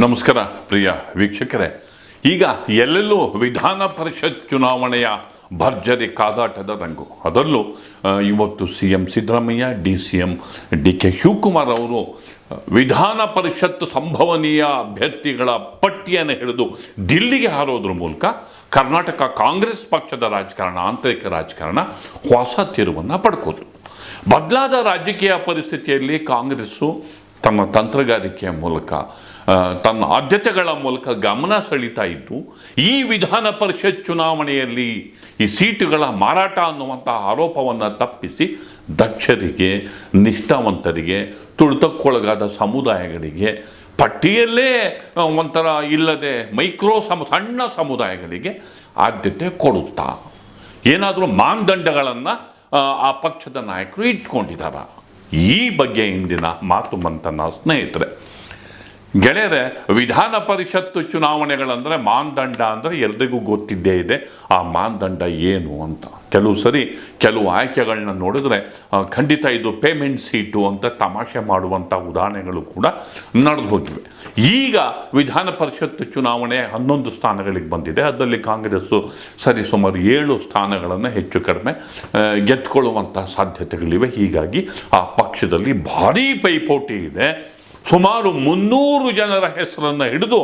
ನಮಸ್ಕಾರ, ಪ್ರಿಯ ವೀಕ್ಷಕರೇ. ಈಗ ಎಲ್ಲೆಲ್ಲೂ ವಿಧಾನ ಪರಿಷತ್ ಚುನಾವಣೆಯ ಭರ್ಜರಿ ಕಾದಾಟದ ರಂಗು. ಅದರಲ್ಲೂ ಇವತ್ತು C M Siddaramaiah, D C M D K Shivakumar ಅವರು ವಿಧಾನ ಪರಿಷತ್ ಸಂಭವನೀಯ ಅಭ್ಯರ್ಥಿಗಳ ಪಟ್ಟಿಯನ್ನು ಹಿಡಿದು ದಿಲ್ಲಿಗೆ ಹಾರೋದ್ರ ಮೂಲಕ ಕರ್ನಾಟಕ ಕಾಂಗ್ರೆಸ್ ಪಕ್ಷದ ರಾಜಕಾರಣ, ಆಂತರಿಕ ರಾಜಕಾರಣ ಹೊಸ ತಿರುವನ್ನು ಪಡ್ಕೋದು ಬದಲಾದ ರಾಜಕೀಯ ಪರಿಸ್ಥಿತಿಯಲ್ಲಿ ಕಾಂಗ್ರೆಸ್ಸು ತಮ್ಮ ತಂತ್ರಗಾರಿಕೆಯ ಮೂಲಕ ತನ್ನ ಆದ್ಯತೆಗಳ ಮೂಲಕ ಗಮನ ಸೆಳೀತಾ ಇದ್ದು, ಈ ವಿಧಾನ ಪರಿಷತ್ ಚುನಾವಣೆಯಲ್ಲಿ ಈ ಸೀಟುಗಳ ಮಾರಾಟ ಅನ್ನುವಂಥ ಆರೋಪವನ್ನು ತಪ್ಪಿಸಿ ದಕ್ಷರಿಗೆ, ನಿಷ್ಠಾವಂತರಿಗೆ, ತುಳಿತಕ್ಕೊಳಗಾದ ಸಮುದಾಯಗಳಿಗೆ, ಪಟ್ಟಿಯಲ್ಲೇ ಒಂಥರ ಇಲ್ಲದೆ ಮೈಕ್ರೋ ಸಮ, ಸಣ್ಣ ಸಮುದಾಯಗಳಿಗೆ ಆದ್ಯತೆ ಕೊಡುತ್ತಾ, ಏನಾದರೂ ಮಾನದಂಡಗಳನ್ನು, ಆ ಪಕ್ಷದ ನಾಯಕರು ಇಟ್ಕೊಂಡಿದ್ದಾರೆ ಈ ಬಗ್ಗೆ ಇಂದಿನ ಮಾತು ಮಂತನ ಸ್ನೇಹಿತರೆ. ಗೆಳೆಯರೆ, ವಿಧಾನ ಪರಿಷತ್ತು ಚುನಾವಣೆಗಳಂದರೆ ಮಾನದಂಡ ಅಂದರೆ ಎಲ್ರಿಗೂ ಗೊತ್ತಿದ್ದೇ ಇದೆ. ಆ ಮಾನದಂಡ ಏನು ಅಂತ. ಕೆಲವು ಸರಿ ಕೆಲವು ಆಯ್ಕೆಗಳನ್ನ ನೋಡಿದ್ರೆ ಖಂಡಿತ ಇದು ಪೇಮೆಂಟ್ ಸೀಟು ಅಂತ ತಮಾಷೆ ಮಾಡುವಂಥ ಉದಾಹರಣೆಗಳು ಕೂಡ ನಡೆದು ಹೋಗಿವೆ. ಈಗ ವಿಧಾನ ಪರಿಷತ್ತು ಚುನಾವಣೆ ಹನ್ನೊಂದು ಸ್ಥಾನಗಳಿಗೆ ಬಂದಿದೆ. ಅದರಲ್ಲಿ ಕಾಂಗ್ರೆಸ್ಸು ಸರಿ ಸುಮಾರು ಏಳು ಸ್ಥಾನಗಳನ್ನು ಹೆಚ್ಚು ಕಡಿಮೆ ಗೆದ್ಕೊಳ್ಳುವಂಥ ಸಾಧ್ಯತೆಗಳಿವೆ. ಹೀಗಾಗಿ ಆ ಪಕ್ಷದಲ್ಲಿ ಭಾರೀ ಪೈಪೋಟಿ ಇದೆ. ಸುಮಾರು ಮುನ್ನೂರು ಜನರ ಹೆಸರನ್ನು ಹಿಡಿದು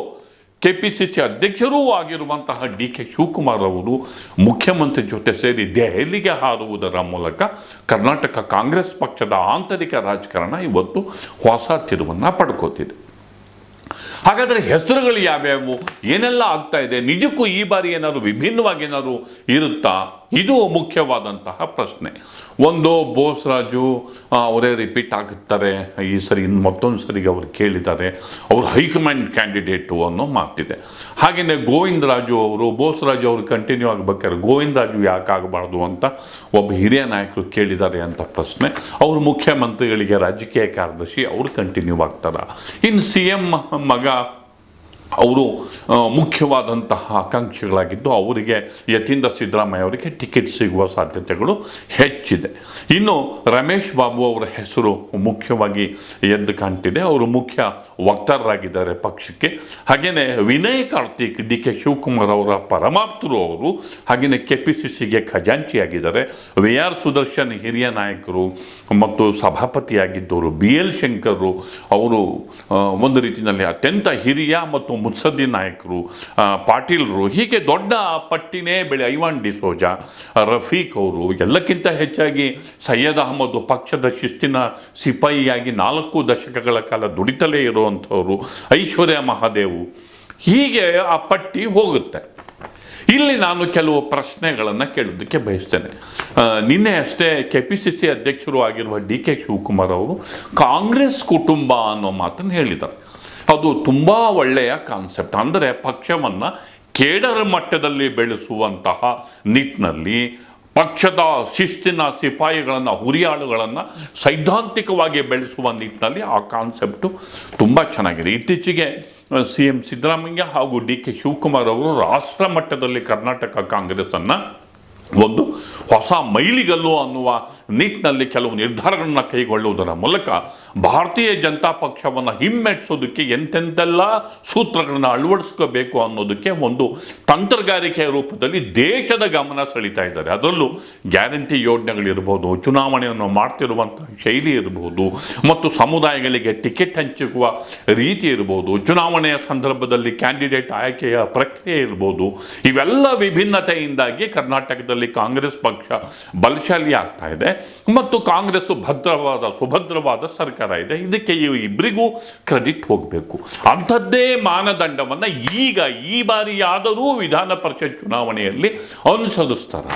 ಕೆ ಪಿ ಸಿ ಸಿ ಅಧ್ಯಕ್ಷರೂ ಆಗಿರುವಂತಹ ಡಿ ಕೆ ಶಿವಕುಮಾರ್ ಅವರು ಮುಖ್ಯಮಂತ್ರಿ ಜೊತೆ ಸೇರಿ ದೆಹಲಿಗೆ ಹಾರುವುದರ ಮೂಲಕ ಕರ್ನಾಟಕ ಕಾಂಗ್ರೆಸ್ ಪಕ್ಷದ ಆಂತರಿಕ ರಾಜಕಾರಣ ಇವತ್ತು ಹೊಸ ತಿರುವನ್ನು ಪಡ್ಕೋತಿದೆ. ಹಾಗಾದರೆ ಹೆಸರುಗಳು ಯಾವ್ಯಾವು? ಏನೆಲ್ಲ ಆಗ್ತಾ ಇದೆ? ನಿಜಕ್ಕೂ ಈ ಬಾರಿ ಏನಾದರೂ ವಿಭಿನ್ನವಾಗಿ ಏನಾದರೂ ಇರುತ್ತಾ? ಇದು ಮುಖ್ಯವಾದಂತಹ ಪ್ರಶ್ನೆ. ಒಂದು ಬೋಸ್ರಾಜು ರಾಜು ಅವರೇ ರಿಪೀಟ್ ಆಗುತ್ತಾರೆ ಈ ಸರಿ ಇನ್ನು ಮತ್ತೊಂದು ಸರಿಗೆ ಅವರು ಕೇಳಿದ್ದಾರೆ. ಅವರು ಹೈಕಮಾಂಡ್ ಕ್ಯಾಂಡಿಡೇಟು ಅನ್ನೋ ಮಾತಿದೆ. ಹಾಗೆಯೇ ಗೋವಿಂದರಾಜು ಅವರು ಬೋಸ್ರಾಜು ಅವರು ಕಂಟಿನ್ಯೂ ಆಗಬೇಕಾದ್ರೆ ಗೋವಿಂದರಾಜು ಯಾಕೆ ಆಗಬಾರ್ದು ಅಂತ ಒಬ್ಬ ಹಿರಿಯ ನಾಯಕರು ಕೇಳಿದ್ದಾರೆ ಅಂತ ಪ್ರಶ್ನೆ. ಅವರು ಮುಖ್ಯಮಂತ್ರಿಗಳಿಗೆ ರಾಜಕೀಯ ಕಾರ್ಯದರ್ಶಿ, ಅವರು ಕಂಟಿನ್ಯೂ ಆಗ್ತಾರೆ. ಇನ್ನು ಸಿ ಎಂ ಮಗ ಅವರು ಮುಖ್ಯವಾದಂತಹ ಆಕಾಂಕ್ಷಿಗಳಾಗಿದ್ದು ಅವರಿಗೆ ಯತೀಂದ್ರ ಸಿದ್ದರಾಮಯ್ಯ ಅವರಿಗೆ ಟಿಕೆಟ್ ಸಿಗುವ ಸಾಧ್ಯತೆಗಳು ಹೆಚ್ಚಿದೆ. ಇನ್ನು ರಮೇಶ್ ಬಾಬು ಅವರ ಹೆಸರು ಮುಖ್ಯವಾಗಿ ಎದ್ದು ಕಾಣ್ತಿದೆ. ಅವರು ಮುಖ್ಯ ವಕ್ತಾರರಾಗಿದ್ದಾರೆ ಪಕ್ಷಕ್ಕೆ. ಹಾಗೆಯೇ ವಿನಯ್ ಕಾರ್ತಿಕ್, ಡಿ ಕೆ ಶಿವಕುಮಾರ್ ಅವರ ಪರಮಾಪ್ತರು ಅವರು ಹಾಗೆಯೇ ಕೆ ಪಿ ಸಿ ಸಿಗೆ ಖಜಾಂಚಿಯಾಗಿದ್ದಾರೆ. ವಿ ಆರ್ ಸುದರ್ಶನ್ ಹಿರಿಯ ನಾಯಕರು ಮತ್ತು ಸಭಾಪತಿಯಾಗಿದ್ದವರು ಬಿ ಎಲ್ ಶಂಕರ್ ಅವರು ಒಂದು ರೀತಿಯಲ್ಲಿ ಅತ್ಯಂತ ಹಿರಿಯ ಮತ್ತು ಮುತ್ಸದ್ದಿ ನಾಯಕರು. ಪಾಟೀಲರು, ಹೀಗೆ ದೊಡ್ಡ ಪಟ್ಟಿನೇ ಬೆಳೆ ಐವಾನ್ ಡಿಸೋಜಾ ರಫೀಕ್ ಅವರು, ಎಲ್ಲಕ್ಕಿಂತ ಹೆಚ್ಚಾಗಿ ಸೈಯದ್ ಅಹಮದ್ ಪಕ್ಷದ ಶಿಸ್ತಿನ ಸಿಪಾಯಿಯಾಗಿ ನಾಲ್ಕು ದಶಕಗಳ ಕಾಲ ದುಡಿತಲೇ ಇರುವಂಥವರು ಐಶ್ವರ್ಯ ಮಹಾದೇವು, ಹೀಗೆ ಆ ಪಟ್ಟಿ ಹೋಗುತ್ತೆ. ಇಲ್ಲಿ ನಾನು ಕೆಲವು ಪ್ರಶ್ನೆಗಳನ್ನು ಕೇಳೋದಕ್ಕೆ ಬಯಸ್ತೇನೆ. ನಿನ್ನೆ ಅಷ್ಟೇ ಕೆ ಪಿ ಸಿ ಸಿ ಅಧ್ಯಕ್ಷರು ಆಗಿರುವ ಡಿ ಕೆ ಶಿವಕುಮಾರ್ ಅವರು ಕಾಂಗ್ರೆಸ್ ಕುಟುಂಬ ಅನ್ನೋ ಮಾತನ್ನು ಹೇಳಿದ್ದಾರೆ. ಅದು ತುಂಬ ಒಳ್ಳೆಯ ಕಾನ್ಸೆಪ್ಟ್ ಅಂದರೆ ಪಕ್ಷವನ್ನು ಕೇಡರ ಮಟ್ಟದಲ್ಲಿ ಬೆಳೆಸುವಂತಹ ನಿಟ್ಟಿನಲ್ಲಿ ಪಕ್ಷದ ಶಿಸ್ತಿನ ಸಿಪಾಯಿಗಳನ್ನು, ಹುರಿಯಾಳುಗಳನ್ನು ಸೈದ್ಧಾಂತಿಕವಾಗಿ ಬೆಳೆಸುವ ನಿಟ್ಟಿನಲ್ಲಿ ಆ ಕಾನ್ಸೆಪ್ಟು ತುಂಬ ಚೆನ್ನಾಗಿದೆ. ಇತ್ತೀಚೆಗೆ ಸಿ ಎಂ ಸಿದ್ದರಾಮಯ್ಯ ಹಾಗೂ ಡಿ ಕೆ ಶಿವಕುಮಾರ್ ಅವರು ರಾಷ್ಟ್ರ ಮಟ್ಟದಲ್ಲಿ ಕರ್ನಾಟಕ ಕಾಂಗ್ರೆಸ್ಸನ್ನು ಒಂದು ಹೊಸ ಮೈಲಿಗಲ್ಲು ಅನ್ನುವ ನಿಟ್ಟಿನಲ್ಲಿ ಕೆಲವು ನಿರ್ಧಾರಗಳನ್ನು ಕೈಗೊಳ್ಳುವುದರ ಮೂಲಕ ಭಾರತೀಯ ಜನತಾ ಪಕ್ಷವನ್ನು ಹಿಮ್ಮೆಟ್ಟಿಸೋದಕ್ಕೆ ಎಂತೆಂತೆಲ್ಲ ಸೂತ್ರಗಳನ್ನು ಅಳವಡಿಸ್ಕೋಬೇಕು ಅನ್ನೋದಕ್ಕೆ ಒಂದು ತಂತ್ರಗಾರಿಕೆಯ ರೂಪದಲ್ಲಿ ದೇಶದ ಗಮನ ಸೆಳೀತಾ ಇದ್ದಾರೆ. ಅದರಲ್ಲೂ ಗ್ಯಾರಂಟಿ ಯೋಜನೆಗಳಿರ್ಬೋದು, ಚುನಾವಣೆಯನ್ನು ಮಾಡ್ತಿರುವಂಥ ಶೈಲಿ ಇರ್ಬೋದು, ಮತ್ತು ಸಮುದಾಯಗಳಿಗೆ ಟಿಕೆಟ್ ಹಂಚುವ ರೀತಿ ಇರ್ಬೋದು, ಚುನಾವಣೆಯ ಸಂದರ್ಭದಲ್ಲಿ ಕ್ಯಾಂಡಿಡೇಟ್ ಆಯ್ಕೆಯ ಪ್ರಕ್ರಿಯೆ ಇರ್ಬೋದು, ಇವೆಲ್ಲ ವಿಭಿನ್ನತೆಯಿಂದಾಗಿ ಕರ್ನಾಟಕದಲ್ಲಿ ಕಾಂಗ್ರೆಸ್ ಪಕ್ಷ ಬಲಶಾಲಿ ಆಗ್ತಾ ಇದೆ. ಮತ್ತು ಕಾಂಗ್ರೆಸ್ ಭದ್ರವಾದ, ಸುಭದ್ರವಾದ ಸರ್ಕಾರ ಇದೆ. ಇದಕ್ಕೆ ಇಬ್ಬರಿಗೂ ಕ್ರೆಡಿಟ್ ಹೋಗಬೇಕು. ಅಂಥದ್ದೇ ಮಾನದಂಡವನ್ನು ಈಗ ಈ ಬಾರಿಯಾದರೂ ವಿಧಾನ ಪರಿಷತ್ ಚುನಾವಣೆಯಲ್ಲಿ ಅನುಸರಿಸ್ತಾರೆ?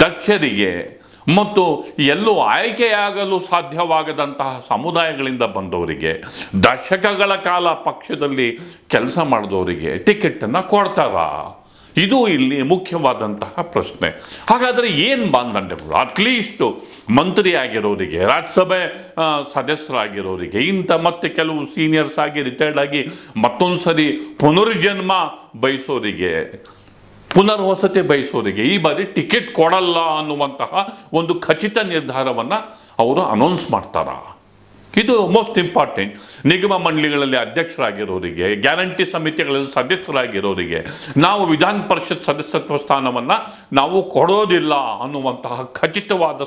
ದಕ್ಷರಿಗೆ ಮತ್ತು ಎಲ್ಲೂ ಆಯ್ಕೆಯಾಗಲು ಸಾಧ್ಯವಾಗದಂತಹ ಸಮುದಾಯಗಳಿಂದ ಬಂದವರಿಗೆ, ದಶಕಗಳ ಕಾಲ ಪಕ್ಷದಲ್ಲಿ ಕೆಲಸ ಮಾಡಿದವರಿಗೆ ಟಿಕೆಟನ್ನು ಕೊಡ್ತಾರಾ? ಇದು ಇಲ್ಲಿ ಮುಖ್ಯವಾದಂತಹ ಪ್ರಶ್ನೆ. ಹಾಗಾದರೆ ಏನು ಮಾನದಂಡಗಳು? ಅಟ್ಲೀಸ್ಟು ಮಂತ್ರಿ ಆಗಿರೋರಿಗೆ ರಾಜ್ಯಸಭೆ ಸದಸ್ಯರಾಗಿರೋರಿಗೆ, ಇಂಥ ಮತ್ತೆ ಕೆಲವು ಸೀನಿಯರ್ಸ್ ಆಗಿ ರಿಟೈರ್ಡ್ ಆಗಿ ಮತ್ತೊಂದು ಸರಿ ಪುನರ್ಜನ್ಮ ಬಯಸೋರಿಗೆ, ಪುನರ್ವಸತಿ ಬಯಸೋರಿಗೆ ಈ ಬಾರಿ ಟಿಕೆಟ್ ಕೊಡಲ್ಲ ಅನ್ನುವಂತಹ ಒಂದು ಖಚಿತ ನಿರ್ಧಾರವನ್ನು ಅವರು ಅನೌನ್ಸ್ ಮಾಡ್ತಾರ? ಇದು ಮೋಸ್ಟ್ ಇಂಪಾರ್ಟೆಂಟ್ ನಿಗಮ ಮಂಡಳಿಗಳಲ್ಲಿ ಅಧ್ಯಕ್ಷರಾಗಿರೋರಿಗೆ ಗ್ಯಾರಂಟಿ ಸಮಿತಿಗಳಲ್ಲಿ ಸದಸ್ಯರಾಗಿರೋರಿಗೆ, ನಾವು ವಿಧಾನ ಪರಿಷತ್ ಸದಸ್ಯತ್ವ ಸ್ಥಾನವನ್ನು ನಾವು ಕೊಡೋದಿಲ್ಲ ಅನ್ನುವಂತಹ ಖಚಿತವಾದ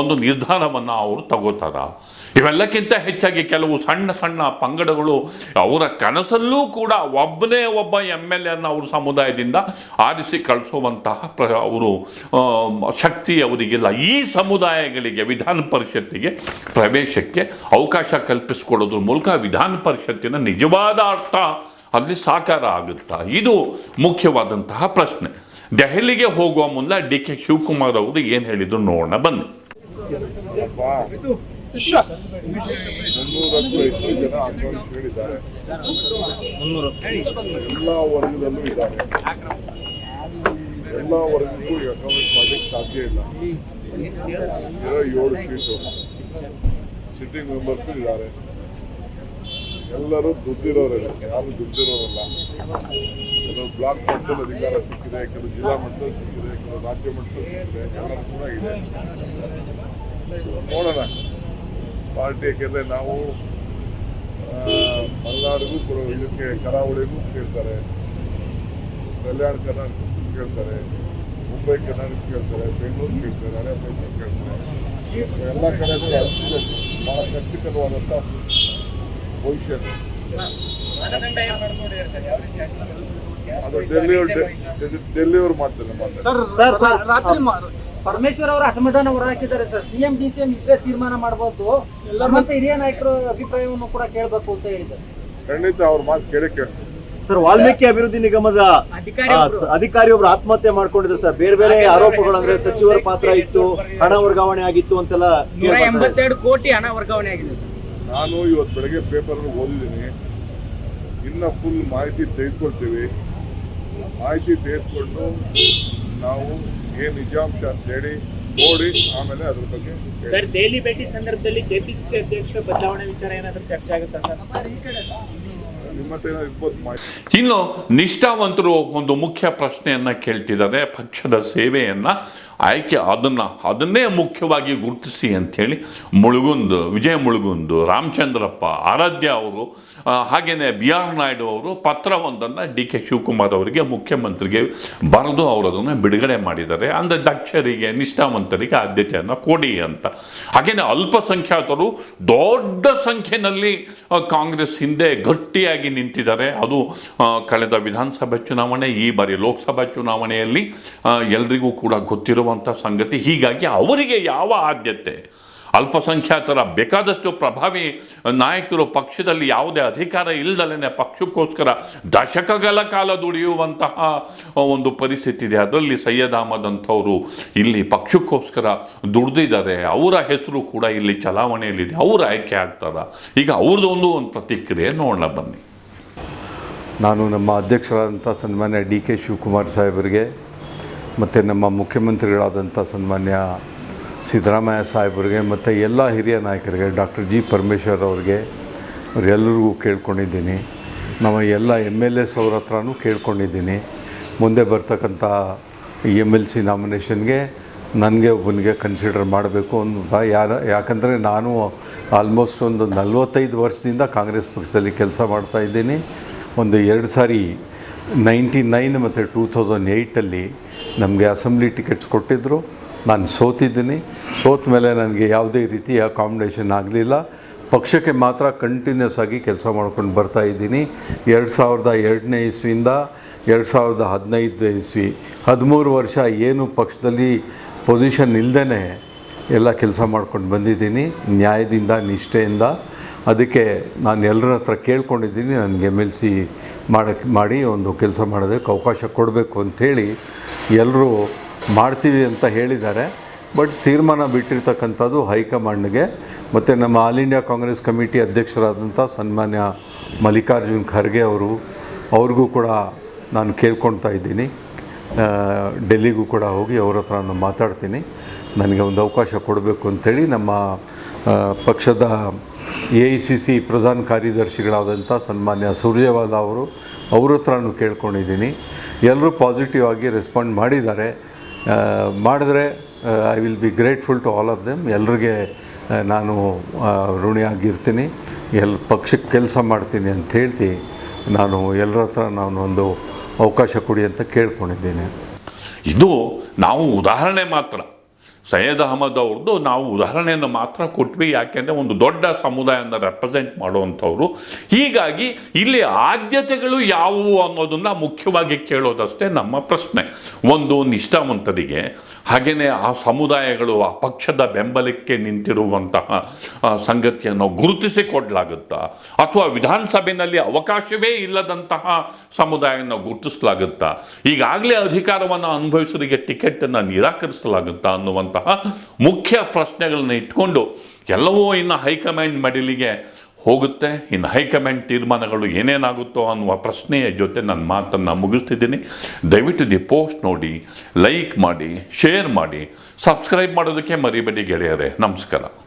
ಒಂದು ನಿರ್ಧಾರವನ್ನು ಅವರು ತಗೋತಾರ. ಇವೆಲ್ಲಕ್ಕಿಂತ ಹೆಚ್ಚಾಗಿ ಕೆಲವು ಸಣ್ಣ ಸಣ್ಣ ಪಂಗಡಗಳು ಅವರ ಕನಸಲ್ಲೂ ಕೂಡ ಒಬ್ಬನೇ ಒಬ್ಬ ಎಂ ಎಲ್ ಎನ್ನ ಅವ್ರ ಸಮುದಾಯದಿಂದ ಆರಿಸಿ ಕಳಿಸುವಂತಹ ಪ್ರ ಅವರು ಶಕ್ತಿ ಅವರಿಗಿಲ್ಲ. ಈ ಸಮುದಾಯಗಳಿಗೆ, ವಿಧಾನ ಪರಿಷತ್ತಿಗೆ ಪ್ರವೇಶಕ್ಕೆ ಅವಕಾಶ ಕಲ್ಪಿಸಿಕೊಡೋದ್ರ ಮೂಲಕ ವಿಧಾನ ಪರಿಷತ್ತಿನ ನಿಜವಾದ ಅರ್ಥ ಅಲ್ಲಿ ಸಾಕಾರ ಆಗುತ್ತಾ? ಇದು ಮುಖ್ಯವಾದಂತಹ ಪ್ರಶ್ನೆ. ದೆಹಲಿಗೆ ಹೋಗುವ ಮುನ್ನ ಡಿ ಕೆ ಶಿವಕುಮಾರ್ ಅವರು ಏನು ಹೇಳಿದ್ರು ನೋಡೋಣ, ಬನ್ನಿ. ಎಲ್ಲ ಇದ್ದಾರೆ. ಎಲ್ಲ ವರ್ಗಕ್ಕೂ ಅಕಾಮಿಡೇಟ್ ಮಾಡ್ಲಿಕ್ಕೆ ಸಾಧ್ಯ ಇಲ್ಲ ಏಳು ಸೀಟು ಸಿಟ್ಟಿಂಗ್ ಮೆಂಬರ್ಸ್ ಇದ್ದಾರೆ. ಎಲ್ಲರೂ ದುಡ್ಡಿರೋರೇ. ಯಾರು ದುಡ್ಡಿರೋರಲ್ಲ. ಕೆಲವು ಬ್ಲಾಕ್ ಮಟ್ಟದಲ್ಲಿ ಅಧಿಕಾರ ಸಿಕ್ಕಿದೆ, ಕೆಲವು ಜಿಲ್ಲಾ ಮಟ್ಟದಲ್ಲಿ ಸಿಕ್ಕಿದೆ, ಕೆಲವು ರಾಜ್ಯ ಮಟ್ಟದಲ್ಲಿ ಸಿಕ್ಕಿದೆ. ಎಲ್ಲರೂ ಕೂಡ ಇದೆ. ನೋಡೋಣ. ಪಾರ್ಟಿ ಯಾಕೆಂದ್ರೆ ನಾವು ಮಲೆನಾಡಿಗೂ ಕೊಡೋ ಇದಕ್ಕೆ ಕರಾವಳಿಗೂ ಕೇಳ್ತಾರೆ. ಕಲ್ಯಾಣ ಕರ್ನಾಟಕಕ್ಕೂ ಕೇಳ್ತಾರೆ. ಮುಂಬೈ ಕರ್ನಾಟಕ ಕೇಳ್ತಾರೆ. ಬೆಂಗಳೂರು ಕೇಳ್ತಾರೆ. ಹರಿಯಾಣ ಕೇಳ್ತಾರೆ. ಎಲ್ಲ ಕಡೆ ಬಹಳ ಕಷ್ಟಕರವಾದಂಥ ಭವಿಷ್ಯ ಅದು ಡೆಲ್ಲಿಯವ್ರು ಡೆಲ್ಲಿಯವ್ರು ಮಾಡ್ತಾರೆ ಮಾತಾಡ್ತಾರೆ ಸರ್ ಸರ್, ಸರ್, ರಾತ್ರಿ ಮ- ಪರಮೇಶ್ವರ್ ಅವರು ಅಸಮಾಧಾನ ಹೊರ ಹಾಕಿದ್ದಾರೆ sir. CM D C M ಇಬ್ಬರೇ ತೀರ್ಮಾನ ಮಾಡಬಹುದು ಮತ್ತೆ ಹಿರಿಯ ನಾಯಕರ ಅಭಿಪ್ರಾಯವನ್ನು ಕೂಡ ಕೇಳಬೇಕು ಅಂತ ಹೇಳಿದ್ದಾರೆ. ಖಂಡಿತ ಅವ್ರ ಮಾತು ಕೇಳಿ ಕೇಳ್ತಾರೆ ಸರ್ ವಾಲ್ಮೀಕಿ ಅಭಿವೃದ್ಧಿ ನಿಗಮದ ಅಧಿಕಾರಿ ಒಬ್ರು. ಆತ್ಮಹತ್ಯೆ ಮಾಡ್ಕೊಂಡಿದ್ರು ಸರ್ ಬೇರೆ ಬೇರೆ ಆರೋಪಗಳು ಅಂದ್ರೆ ಸಚಿವರ ಪಾತ್ರ ಇತ್ತು ಹಣ ವರ್ಗಾವಣೆ ಆಗಿತ್ತು ಅಂತೆಲ್ಲ ನೂರ ಎಂಬತ್ತೆರಡು ಕೋಟಿ ಹಣ ವರ್ಗಾವಣೆ ಆಗಿದೆ ಸರ್. ನಾನು ಇವತ್ತು ಬೆಳಗ್ಗೆ ಪೇಪರ್ ಓದಿದ್ದೀನಿ ಇನ್ನ ಫುಲ್ ಮಾಹಿತಿ ತೆಗೆದುಕೊಳ್ತೀವಿ ಮಾಹಿತಿ ತೆಗೆದುಕೊಂಡು ನಾವು ಏನು ನಿಜಾಂಶ ಅಂತೇಳಿ ನೋಡಿ ಆಮೇಲೆ ಅದ್ರ ಬಗ್ಗೆ. ಸರ್ ದೆಹಲಿ ಭೇಟಿ ಸಂದರ್ಭದಲ್ಲಿ ಕೆಪಿಸಿಸಿ ಅಧ್ಯಕ್ಷ ಬದಲಾವಣೆ ವಿಚಾರ ಏನಾದರೂ ಚರ್ಚೆ ಆಗುತ್ತಾ ಸರ್ ಇನ್ನು ನಿಷ್ಠಾವಂತರು ಒಂದು ಮುಖ್ಯ ಪ್ರಶ್ನೆಯನ್ನ ಕೇಳ್ತಿದ್ದಾರೆ ಪಕ್ಷದ ಸೇವೆಯನ್ನ. ಆಯ್ಕೆ ಅದನ್ನು, ಅದನ್ನೇ ಮುಖ್ಯವಾಗಿ ಗುರುತಿಸಿ ಅಂಥೇಳಿ ಮುಳುಗುಂದು, ವಿಜಯ ಮುಳುಗುಂದು, ರಾಮಚಂದ್ರಪ್ಪ, ಆರಾಧ್ಯ ಅವರು ಹಾಗೆಯೇ ಬಿ ಆರ್ ನಾಯ್ಡು ಅವರು ಪತ್ರವೊಂದನ್ನು ಡಿ ಕೆ ಶಿವಕುಮಾರ್ ಅವರಿಗೆ ಮುಖ್ಯಮಂತ್ರಿಗೆ ಬರೆದು ಅವರು ಅದನ್ನು ಬಿಡುಗಡೆ ಮಾಡಿದ್ದಾರೆ. ಅಂದರೆ ದಕ್ಷರಿಗೆ, ನಿಷ್ಠಾವಂತರಿಗೆ ಆದ್ಯತೆಯನ್ನು ಕೊಡಿ ಅಂತ. ಹಾಗೆಯೇ ಅಲ್ಪಸಂಖ್ಯಾತರು ದೊಡ್ಡ ಸಂಖ್ಯೆಯಲ್ಲಿ ಕಾಂಗ್ರೆಸ್ ಹಿಂದೆ ಗಟ್ಟಿಯಾಗಿ ನಿಂತಿದ್ದಾರೆ. ಅದು ಕಳೆದ ವಿಧಾನಸಭೆ ಚುನಾವಣೆ, ಈ ಬಾರಿ ಲೋಕಸಭಾ ಚುನಾವಣೆಯಲ್ಲಿ ಎಲ್ರಿಗೂ ಕೂಡ ಗೊತ್ತಿರುವಂಥ ಸಂಗತಿ. ಹೀಗಾಗಿ ಅವರಿಗೆ ಯಾವ ಆದ್ಯತೆ? ಅಲ್ಪಸಂಖ್ಯಾತರ ಬೇಕಾದಷ್ಟು ಪ್ರಭಾವಿ ನಾಯಕರು ಪಕ್ಷದಲ್ಲಿ ಯಾವುದೇ ಅಧಿಕಾರ ಇಲ್ಲದಲೇ ಪಕ್ಷಕ್ಕೋಸ್ಕರ ದಶಕಗಳ ಕಾಲ ದುಡಿಯುವಂತಹ ಒಂದು ಪರಿಸ್ಥಿತಿ ಇದೆ. ಅದರಲ್ಲಿ ಸೈಯದ್ ಅಹಮದ್ ಅಂಥವರು ಇಲ್ಲಿ ಪಕ್ಷಕ್ಕೋಸ್ಕರ ದುಡ್ದಿದ್ದಾರೆ. ಅವರ ಹೆಸರು ಕೂಡ ಇಲ್ಲಿ ಚಲಾವಣೆಯಲ್ಲಿದೆ. ಅವರು ಆಯ್ಕೆ ಆಗ್ತಾರ? ಈಗ ಅವ್ರದ್ದು ಒಂದು ಒಂದು ಪ್ರತಿಕ್ರಿಯೆ ನೋಡೋಣ ಬನ್ನಿ. ನಾನು ನಮ್ಮ ಅಧ್ಯಕ್ಷರಾದಂಥ ಸನ್ಮಾನ್ಯ ಡಿ ಕೆ ಶಿವಕುಮಾರ್ ಸಾಹೇಬರಿಗೆ ಮತ್ತು ನಮ್ಮ ಮುಖ್ಯಮಂತ್ರಿಗಳಾದಂಥ ಸನ್ಮಾನ್ಯ ಸಿದ್ದರಾಮಯ್ಯ ಸಾಹೇಬರಿಗೆ ಮತ್ತು ಎಲ್ಲ ಹಿರಿಯ ನಾಯಕರಿಗೆ, ಡಾಕ್ಟರ್ ಜಿ ಪರಮೇಶ್ವರ್ ಅವರಿಗೆ ಅವರೆಲ್ಲರಿಗೂ ಕೇಳ್ಕೊಂಡಿದ್ದೀನಿ. ನಮ್ಮ ಎಲ್ಲ ಎಂ ಎಲ್ ಎಸ್ ಅವ್ರ ಹತ್ರನೂ ಕೇಳ್ಕೊಂಡಿದ್ದೀನಿ. ಮುಂದೆ ಬರ್ತಕ್ಕಂಥ ಎಂ ಎಲ್ ಸಿ ನಾಮಿನೇಷನ್ಗೆ ನನಗೆ ಒಬ್ಬನಿಗೆ ಕನ್ಸಿಡರ್ ಮಾಡಬೇಕು ಅಂತ ಯಾರ, ಯಾಕಂದರೆ ನಾನು ಆಲ್ಮೋಸ್ಟ್ ಒಂದು ನಲ್ವತ್ತೈದು ವರ್ಷದಿಂದ ಕಾಂಗ್ರೆಸ್ ಪಕ್ಷದಲ್ಲಿ ಕೆಲಸ ಮಾಡ್ತಾಯಿದ್ದೀನಿ ಒಂದು ಎರಡು ಸಾರಿ ನೈಂಟಿ ನೈನ್ ಮತ್ತು ಟೂ ತೌಸಂಡ್ ಏಯ್ಟಲ್ಲಿ ನಮಗೆ ಅಸೆಂಬ್ಲಿ ಟಿಕೆಟ್ಸ್ ಕೊಟ್ಟಿದ್ದರು ನಾನು ಸೋತಿದ್ದೀನಿ. ಸೋತ ಮೇಲೆ ನನಗೆ ಯಾವುದೇ ರೀತಿಯ ಅಕಾಮಿಡೇಷನ್ ಆಗಲಿಲ್ಲ. ಪಕ್ಷಕ್ಕೆ ಮಾತ್ರ ಕಂಟಿನ್ಯೂಸ್ ಆಗಿ ಕೆಲಸ ಮಾಡ್ಕೊಂಡು ಬರ್ತಾ ಇದ್ದೀನಿ. ಎರಡು ಸಾವಿರದ ಎರಡನೇ ಇಸ್ವಿಯಿಂದ ಎರಡು ಸಾವಿರದ ಹದಿನೈದು ಇಸ್ವಿ. ಹದಿಮೂರು ವರ್ಷ ಏನು ಪಕ್ಷದಲ್ಲಿ ಪೊಸಿಷನ್ ಇಲ್ಲದೇ ಎಲ್ಲ ಕೆಲಸ ಮಾಡ್ಕೊಂಡು ಬಂದಿದ್ದೀನಿ. ನ್ಯಾಯದಿಂದ, ನಿಷ್ಠೆಯಿಂದ. ಅದಕ್ಕೆ ನಾನು ಎಲ್ಲರ ಹತ್ರ ಕೇಳ್ಕೊಂಡಿದ್ದೀನಿ, ನನಗೆ ಎಂ ಎಲ್ ಸಿ ಮಾಡೋಕ್ಕೆ ಮಾಡಿ ಒಂದು ಕೆಲಸ ಮಾಡೋದಕ್ಕೆ ಅವಕಾಶ ಕೊಡಬೇಕು ಅಂಥೇಳಿ ಎಲ್ಲರೂ ಮಾಡ್ತೀವಿ ಅಂತ ಹೇಳಿದ್ದಾರೆ. ಬಟ್ ತೀರ್ಮಾನ ಬಿಟ್ಟಿರ್ತಕ್ಕಂಥದ್ದು ಹೈಕಮಾಂಡ್ಗೆ. ಮತ್ತು ನಮ್ಮ ಆಲ್ ಇಂಡಿಯಾ ಕಾಂಗ್ರೆಸ್ ಕಮಿಟಿ ಅಧ್ಯಕ್ಷರಾದಂಥ ಸನ್ಮಾನ್ಯ ಮಲ್ಲಿಕಾರ್ಜುನ್ ಖರ್ಗೆ ಅವರು, ಅವ್ರಿಗೂ ಕೂಡ ನಾನು ಕೇಳ್ಕೊಳ್ತಾ ಇದ್ದೀನಿ. ಡೆಲ್ಲಿಗೂ ಕೂಡ ಹೋಗಿ ಅವ್ರ ಹತ್ರ ನಾನು ಮಾತಾಡ್ತೀನಿ. ನನಗೆ ಒಂದು ಅವಕಾಶ ಕೊಡಬೇಕು ಅಂಥೇಳಿ ನಮ್ಮ ಪಕ್ಷದ ಎ ಐ ಸಿ ಸಿ ಪ್ರಧಾನ ಕಾರ್ಯದರ್ಶಿಗಳಾದಂಥ ಸನ್ಮಾನ್ಯ ಸೂರ್ಯವಾದ ಅವರು, ಅವ್ರ ಹತ್ರನೂ ಕೇಳ್ಕೊಂಡಿದ್ದೀನಿ. ಎಲ್ಲರೂ ಪಾಸಿಟಿವ್ ಆಗಿ ರೆಸ್ಪಾಂಡ್ ಮಾಡಿದ್ದಾರೆ. ಮಾಡಿದ್ರೆ I will be grateful to all of them ಎಲ್ರಿಗೆ ನಾನು ಋಣಿಯಾಗಿರ್ತೀನಿ. ಎಲ್ಲ ಪಕ್ಷಕ್ಕೆ ಕೆಲಸ ಮಾಡ್ತೀನಿ ಅಂತ ಹೇಳ್ತಿ, ನಾನು ಎಲ್ಲರ ಹತ್ರ ನಾನು ಒಂದು ಅವಕಾಶ ಕೊಡಿ ಅಂತ ಕೇಳ್ಕೊಂಡಿದ್ದೀನಿ. ಇದು ನಾವು ಉದಾಹರಣೆ ಮಾತ್ರ. ಸೈಯದ್ ಅಹಮದ್ ಅವ್ರದ್ದು ನಾವು ಉದಾಹರಣೆಯನ್ನು ಮಾತ್ರ ಕೊಟ್ವಿ, ಯಾಕೆಂದರೆ ಒಂದು ದೊಡ್ಡ ಸಮುದಾಯನ ರೆಪ್ರೆಸೆಂಟ್ ಮಾಡುವಂಥವ್ರು. ಹೀಗಾಗಿ ಇಲ್ಲಿ ಆದ್ಯತೆಗಳು ಯಾವುವು ಅನ್ನೋದನ್ನು ಮುಖ್ಯವಾಗಿ ಕೇಳೋದಷ್ಟೇ ನಮ್ಮ ಪ್ರಶ್ನೆ. ಒಂದು ನಿಷ್ಠಾವಂತರಿಗೆ ಹಾಗೆಯೇ ಆ ಸಮುದಾಯಗಳು ಆ ಪಕ್ಷದ ಬೆಂಬಲಕ್ಕೆ ನಿಂತಿರುವಂತಹ ಸಂಗತಿಯನ್ನು ಗುರುತಿಸಿಕೊಡ್ಲಾಗುತ್ತಾ? ಅಥವಾ ವಿಧಾನಸಭೆಯಲ್ಲಿ ಅವಕಾಶವೇ ಇಲ್ಲದಂತಹ ಸಮುದಾಯವನ್ನು ಗುರುತಿಸಲಾಗುತ್ತಾ? ಈಗಾಗಲೇ ಅಧಿಕಾರವನ್ನು ಅನುಭವಿಸೋರಿಗೆ ಟಿಕೆಟನ್ನು ನಿರಾಕರಿಸಲಾಗುತ್ತಾ ಅನ್ನುವಂತಹ ಮುಖ್ಯ ಪ್ರಶ್ನೆಗಳನ್ನ ಇಟ್ಕೊಂಡು ಎಲ್ಲವೂ ಇನ್ನು ಹೈಕಮಾಂಡ್ ಮಡಿಲಿಗೆ ಹೋಗುತ್ತೆ. ಇನ್ನು ಹೈಕಮಾಂಡ್ ತೀರ್ಮಾನಗಳು ಏನೇನಾಗುತ್ತೋ ಅನ್ನುವ ಪ್ರಶ್ನೆಯ ಜೊತೆ ನನ್ನ ಮಾತನ್ನು ಮುಗಿಸ್ತಿದ್ದೀನಿ. ದಯವಿಟ್ಟು ದಿ ಪೋಸ್ಟ್ ನೋಡಿ, ಲೈಕ್ ಮಾಡಿ, ಶೇರ್ ಮಾಡಿ, ಸಬ್ಸ್ಕ್ರೈಬ್ ಮಾಡೋದಕ್ಕೆ ಮರಿಬೇಡಿ ಗೆಳೆಯರೆ. ನಮಸ್ಕಾರ.